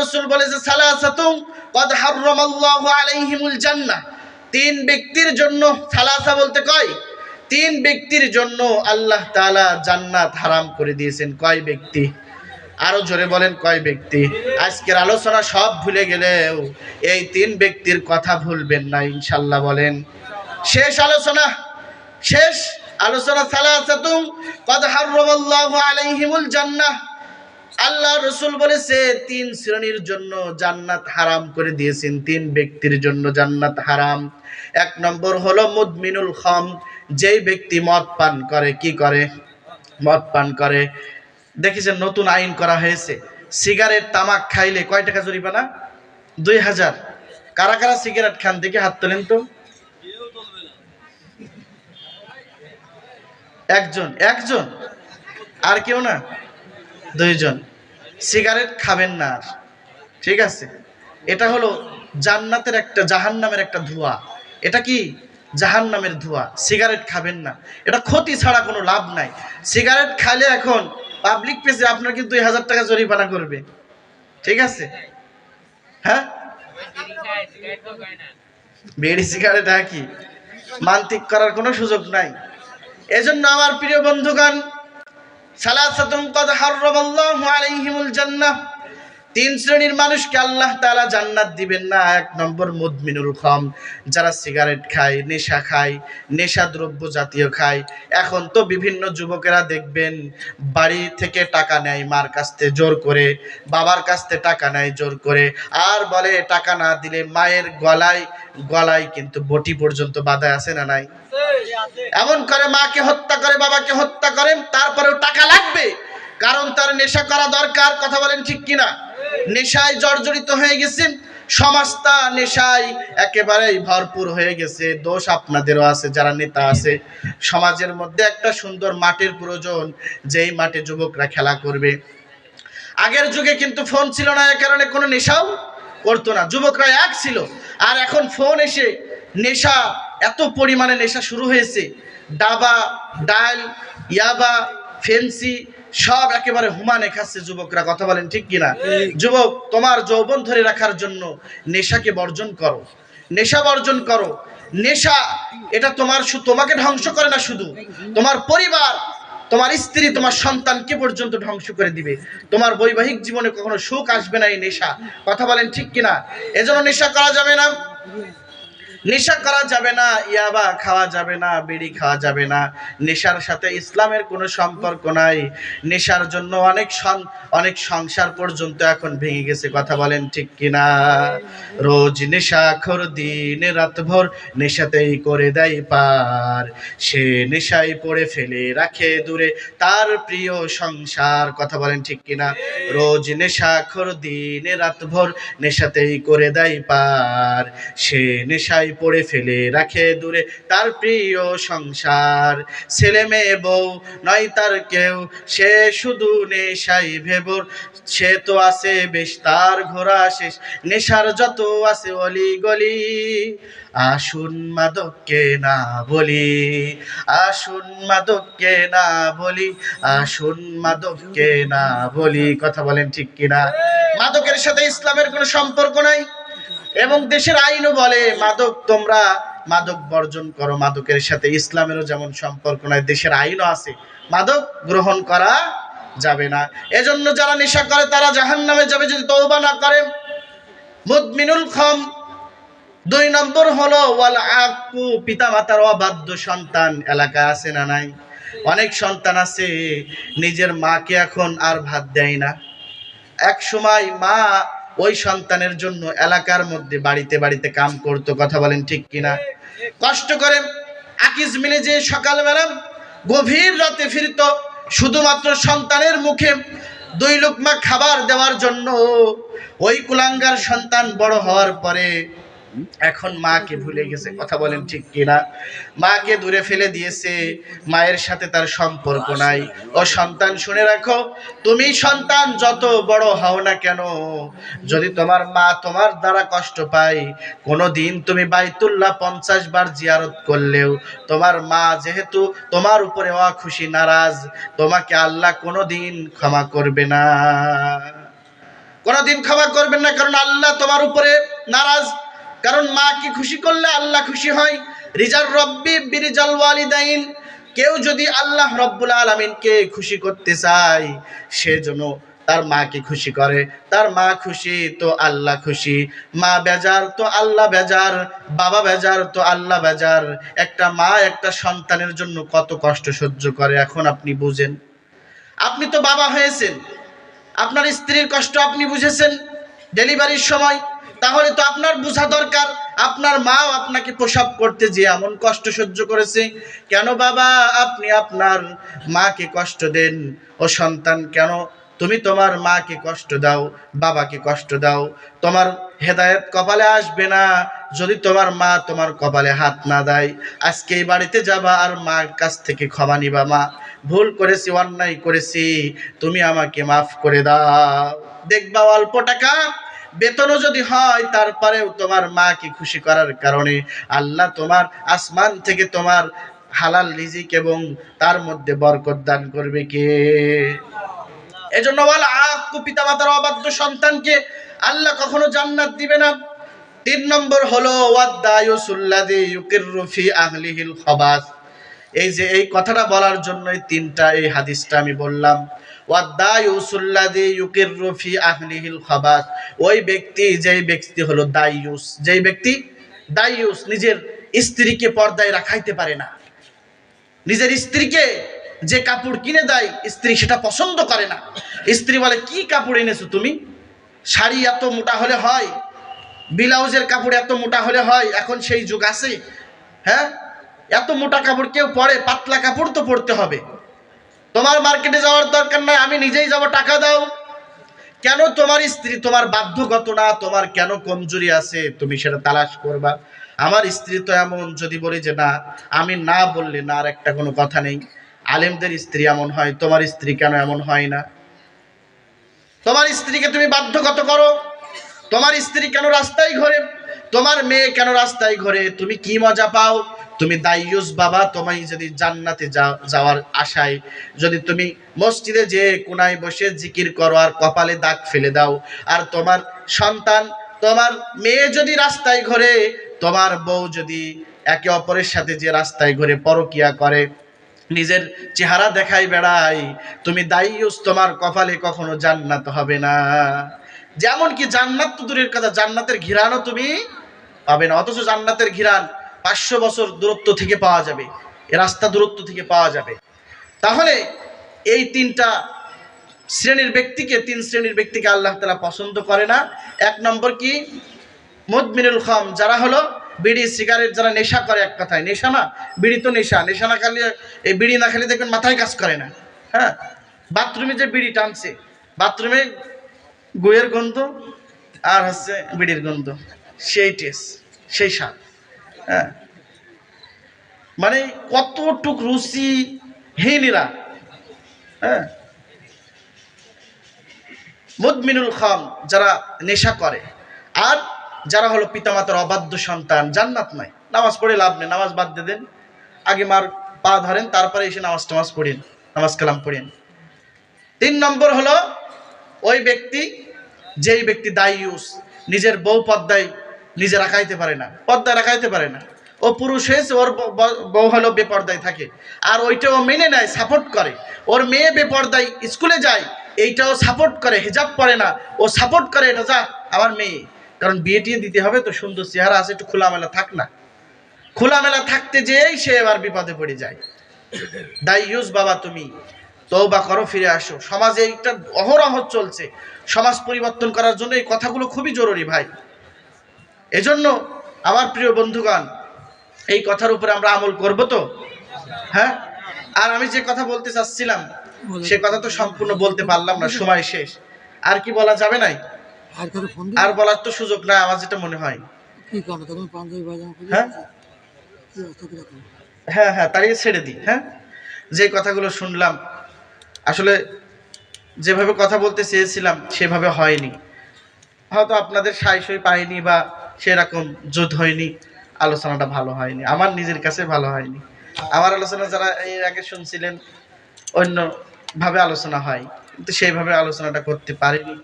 রসুল বলেছে সালাসাতুম কদ হাররামাল্লাহু আলাইহিমুল জান্নাহ। তিন ব্যক্তির জন্য সালাসা বলতে কয়? তিন ব্যক্তির জন্য আল্লাহ তাআলা জান্নাত হারাম করে দিয়েছেন। কয় ব্যক্তি? আরও জোরে বলেন, কয় ব্যক্তি? আজকের আলোচনা সব ভুলে গেলেও এই তিন ব্যক্তির কথা ভুলবেন না ইনশাল্লাহ বলেন। শেষ আলোচনা শেষ আলোচনা সালাসাতুম কদ হাররামাল্লাহু আলাইহিমুল জান্নাহ। আল্লাহ রসুল বলেছে, তিন শ্রেণির জন্য জান্নাত হারাম করে দিয়েছেন, তিন ব্যক্তির জন্য জান্নাত হারাম। এক নম্বর হলো মুদমিনুল খম, যেই ব্যক্তি মদ পান করে, কি করে? মদ পান করে। দেখেছেন নতুন আইন করা হয়েছে, সিগারেট, তামাক খাইলে কয় টাকা জরিমানা দুই হাজার। কারা কারা সিগারেট খান, দেখে হাত তোলেন তো। একজন একজন। আর কেউ না? দুইজন। সিগারেট খাবেন না আর। ঠিক আছে? এটা হলো জান্নাতের একটা, জাহান্নামের একটা ধোঁয়া। এটা কি? জাহান্নামের ধোঁয়া। সিগারেট খাবেন না। এটা ক্ষতি ছাড়া কোনো লাভ নাই। সিগারেট খাইলে এখন পাবলিক প্লেসে আপনার কিন্তু দুই হাজার টাকা জরিমানা করবে। ঠিক আছে? হ্যাঁ? বিড়ি সিগারেট কি। মান্তিক করার কোনো সুযোগ নাই। এজন্য আমার প্রিয় বন্ধুগণ সালাসাতুন কদ হাররামাল্লাহু আলাইহিমুল জান্নাহ। তিন শ্রেণির মানুষকে আল্লাহ তাআলা জান্নাত দিবেন না। এক নম্বর মুদমিনুল খম, যারা সিগারেট খায়, নেশা খায় নেশা দ্রব্য জাতীয় খায়। এখন তো বিভিন্ন যুবকেরা দেখবেন, বাড়ি থেকে টাকা নেয় মার কাছতে জোর করে, বাবার কাছতে টাকা নেয় জোর করে। আর বলে, টাকা না দিলে মায়ের গলায় গলায় কিন্তু বটি পর্যন্ত বাধা আছে না নাই? এমন করে মাকে হত্যা করে, বাবাকে হত্যা করেন তারপরেও টাকা লাগবে। কারণ তার নেশা করা দরকার, কথা বলেন ঠিক কিনা? নেশায় জর্জরিত হয়ে গেছেন। সমাজটা নেশায় একেবারেই ভরপুর হয়ে গেছে। দোষ আপনাদেরও আছে, যারা নেতা আছে। সমাজের মধ্যে একটা সুন্দর মাঠের প্রয়োজন, যেই মাঠে যুবকরা খেলা করবে। আগের যুগে কিন্তু ফোন ছিল না, এ কারণে কোনো নেশাও করতো না। যুবকরা এক ছিল, আর এখন ফোন এসে নেশা, এত পরিমাণে নেশা শুরু হয়েছে। ডাবা ডাল ইয়াবা, ফেন্সি সব একেবারে হুমানে খাচ্ছে যুবকরা, কথা বলেন ঠিক কিনা? যুবক, তোমার যৌবন ধরে রাখার জন্য নেশাকে বর্জন করো। নেশা বর্জন করো। নেশা, এটা তোমার তোমাকে ধ্বংস করে না শুধু। তোমার পরিবার, তোমার স্ত্রী, তোমার সন্তানকে পর্যন্ত ধ্বংস করে দিবে। তোমার বৈবাহিক জীবনে কখনো সুখ আসবে না এই নেশা। কথা বলেন ঠিক কিনা? এজন্য নেশা করা যাবে না। নেশা করা যাবে না, ইয়াবা খাওয়া যাবে না, বিড়ি খাওয়া যাবে না। নেশার সাথে ইসলামের কোনো সম্পর্ক নাই। নেশার জন্য অনেক অনেক সংসার পর্যন্ত এখন ভেঙে গেছে, কথা বলেন ঠিক কিনা? রোজ নেশা খোর দিন, রাত ভোর নেশাতেই করে দেয় পার। সে নেশায় পড়ে ফেলে রাখে দূরে তার প্রিয় সংসার, কথা বলেন ঠিক কিনা? রোজ নেশা খোর দিন, রাত ভোর নেশাতেই করে দেয় পার। সে নেশায় পড়ে ফেলে রাখে দূরে তার প্রিয় সংসার। ছেলে মেয়ে বউ নয় তার কেউ, সে শুধু নেশাই ভেবর। সে তো আছে বেশ, তার ঘোরা শেষ। নেশার যত আছে অলি গলি। আসুন মাদককে না বলি, আসুন মাদককে না বলি, আসুন মাদককে না বলি। কথা বলেন ঠিক কিনা? মাদকের সাথে ইসলামের কোনো সম্পর্ক নাই? এবং দেশের আইনও বলে, মাদক তোমরা, মাদক বর্জন করো, মাদকের সাথে ইসলামেরও যেমন সম্পর্ক নাই, দেশের আইনও আছে। মাদক গ্রহণ করা যাবে না। এজন্য যারা নেশা করে, তারা জাহান নামে যাবে, যদি তৌবা না করে। মুদমিনুল খম, দুই নম্বর হলো, ওয়াল আকু পিতা মাতার অবাধ্য সন্তান, এলাকা আছে না নাই? অনেক সন্তান আছে, নিজের মাকে এখন আর ভাত দেয় না। এক সময় মা ওই সন্তানের জন্য এলাকার মধ্যে বাড়িতে বাড়িতে কাম করতো, কথা বলেন ঠিক কিনা? কষ্ট করে আকিজ মিলে যে সকালবেলা গভীর রাতে ফিরত, শুধুমাত্র সন্তানের মুখে দুই লোকমা খাবার দেওয়ার জন্য, ওই কুলাঙ্গার সন্তান বড় হওয়ার পরে এখন মাকে ভুলে গেছে, কথা বলেন ঠিক কিনা? মাকে দূরে ফেলে দিয়েছে, মায়ের সাথে তার সম্পর্ক নাই। ও সন্তান, শুনে রাখো, তুমি সন্তান, যত বড় হও না কেন, যদি তোমার মা তোমার দ্বারা কষ্ট পায় কোনো দিন তুমি বাইতুল্লাহ পঞ্চাশ বার জিয়ারত করলেও তোমার মা যেহেতু তোমার উপরে অখুশি, নারাজ, তোমাকে আল্লাহ কোনো দিন ক্ষমা করবে না। কোনোদিন ক্ষমা করবেন না, কারণ আল্লাহ তোমার উপরে নারাজ। কারণ মা কি খুশি করলে আল্লাহ খুশি হয়? রিজাল রব্বি বিরিজাল ওয়ালিদাইন। কেউ যদি আল্লাহ রব্বুল আলমিনকে খুশি করতে চায় সেজন্য তার মাকে খুশি করে। তার মা খুশি তো আল্লাহ খুশি। মা বেজার তো আল্লাহ বেজার। বাবা বেজার তো আল্লাহ বেজার। একটা মা একটা সন্তানের জন্য কত কষ্ট সহ্য করে, এখন আপনি বুঝেন। আপনি তো বাবা হয়েছেন। আপনার স্ত্রীর কষ্ট আপনি বুঝেছেন। ডেলিভারির সময় তাহলে তো আপনার বোঝা দরকার। আপনার মাও আপনাকে প্রসাব করতে যে এমন কষ্ট সহ্য করেছে। কেন বাবা, আপনি আপনার মাকে কষ্ট দেন? ও সন্তান, কেন? তুমি তোমার মাকে কষ্ট দাও, বাবাকে কষ্ট দাও। তোমার হেদায়েত কপালে আসবে না। যদি তোমার মা তোমার কপালে হাত না দেয়, আজকে এই বাড়িতে যাবা আর মার কাছ থেকে ক্ষমা নিবা, মা। ভুল করেছি, অন্যায় করেছি, তুমি আমাকে মাফ করে দাও। দেখবা অল্প টাকা বেতনও যদি হয়, তারপরেও তোমার মাকে খুশি করার কারণে আল্লাহ তোমার আসমান থেকে তোমার হালাল রিজিক এবং তার মধ্যে বরকত দান করবে কে? এজন্য বল আক্কু পিতা মাতার অবাধ্য সন্তানকে আল্লাহ কখনো জান্নাত দিবে না। তিন নম্বর হলো এই যে, এই কথাটা বলার জন্য তিনটা এই হাদিসটা আমি বললাম। ওই ব্যক্তি, যেই ব্যক্তি হলো দাইয়ুস যেই ব্যক্তি দাইয়ুস নিজের স্ত্রীকে পর্দায় রাখাইতে পারে না। নিজের স্ত্রীকে যে কাপড় কিনে দেয়, স্ত্রী সেটা পছন্দ করে না। স্ত্রী বলে, কি কাপড় এনেছো তুমি? শাড়ি এত মোটা হলে হয়, ব্লাউজের কাপড় এত মোটা হলে হয়, এখন সেই যুগ আছে। হ্যাঁ এত মোটা কাপড় কেউ পরে, পাতলা কাপড় তো পরতে হবে। তোমার মার্কেটে যাওয়ার দরকার নাই, আমি নিজেই যাব, টাকা দাও। কেন তোমার স্ত্রী, তোমার বাধ্যগত না, তোমার কেন কমজোরি আছে, তুমি সেটা তালাশ করবা। আমার স্ত্রী তো এমন, যদি বলি যে না, আমি না বললে না আর একটা কোনো কথা নেই। আলেমদের স্ত্রী এমন হয়, তোমার স্ত্রী কেন এমন হয় না? তোমার স্ত্রীকে তুমি বাধ্যগত করো। তোমার স্ত্রী কেন রাস্তায় ঘোরে? তোমার মেয়ে কেন রাস্তায় ঘোরে? তুমি কি মজা পাও? তুমি দাইয়ুস বাবা, তোমায় যদি জান্নাতে যাওয়ার আশায়, যদি তুমি মসজিদে যে কোনায় বসে জিকির করো আর কপালে দাগ ফেলে দাও, আর তোমার সন্তান, তোমার মেয়ে যদি রাস্তায় ঘোরে, তোমার বউ যদি একে অপরের সাথে যে রাস্তায় ঘুরে, পরকিয়া করে, নিজের চেহারা দেখাই বেড়াই তুমি দাইয়ুস তোমার কপালে কখনো জান্নাত হবে না। যেমন কি জান্নাত তো দূরের কথা, জান্নাতের ঘিরানও তুমি পাবে না, অথচ জান্নাতের ঘিরান পাঁচশো বছর দূরত্ব থেকে পাওয়া যাবে রাস্তা দূরত্ব থেকে পাওয়া যাবে। তাহলে এই তিনটা শ্রেণির ব্যক্তিকে, তিন শ্রেণির ব্যক্তিকে আল্লাহ তালা পছন্দ করে না। এক নম্বর কি? মুদমিনুল খাম, যারা হলো বিড়ি, সিগারেট, যারা নেশা করে এক কথায়। নেশা না, বিড়ি তো নেশা। নেশা না খালি এই বিড়ি না খালি দেখবেন মাথায় কাজ করে না। হ্যাঁ? বাথরুমে যে বিড়ি টানছে, বাথরুমে গুয়ের গন্ধ আর হচ্ছে বিড়ির গন্ধ। সেই টেস্ট সেই স্বাদ। হ্যাঁ। মানে কতটুক রুচি হীনরা হ্যাঁ। মুদমিনুল খাম যারা নেশা করে, আর যারা হলো পিতামাতার অবাধ্য সন্তান, জান্নাত নাই নামাজ পড়ে লাভ নেই, নামাজ বাদ দিয়ে দেন। আগে মার পা ধরেন, তারপরে এসে নামাজ টামাজ পড়েন, নামাজ কালাম পড়েন। তিন নম্বর হলো ওই ব্যক্তি, যেই ব্যক্তি দায়ুস নিজের বউ পদ্মায় নিজে রাখাইতে পারে না পদ্মায় রাখাইতে পারে না। ও পুরুষ হয়েছে, ওর বউ হলো বেপর্দায় থাকে। আর ওইটা ও মেনে নেয় সাপোর্ট করে। ওর মেয়ে বেপর্দায় স্কুলে যায়, এইটাও সাপোর্ট করে, হিজাব পরে না। ও সাপোর্ট করে, এটা যা, আমার মেয়ে। কারণ বিয়ে টিয়ে দিতে হবে তো, সুন্দর চেহারা আছে, একটু খোলামেলা থাক না। খোলামেলা থাকতে যেয়েই সে এবার বিপদে পড়ে যায়। দাই ইউজ বাবা তুমি তৌবা করো, ফিরে আসো। সমাজে এইটা অহরহ চলছে। সমাজ পরিবর্তন করার জন্য এই কথাগুলো খুবই জরুরি ভাই। এজন্য আমার প্রিয় বন্ধুগণ এই কথার উপরে আমরা আমল করব তো? হ্যাঁ? আর আমি যে কথা বলতে চাচ্ছিলাম সে কথা তো সম্পূর্ণ বলতে পারলাম না সময় শেষ। আর কি বলা যাবে নাই? আর বলার তো সুযোগ নাই আমার যেটা মনে হয়। হ্যাঁ? কীরকম হ্যাঁ হ্যাঁ তাই ছেড়ে দিই হ্যাঁ? যে কথাগুলো শুনলাম আসলে যেভাবে কথা বলতে চেয়েছিলাম সেভাবে হয়নি। হয়তো আপনাদের সাইসই পাইনি বা সেরকম জুত হয়নি, আলোচনাটা ভালো হয়নি, আমার নিজের কাছে ভালো হয়নি। আমার আলোচনা যারা এর আগে শুনছিলেন, অন্যভাবে আলোচনা হয়, কিন্তু সেইভাবে আলোচনাটা করতে পারিনি।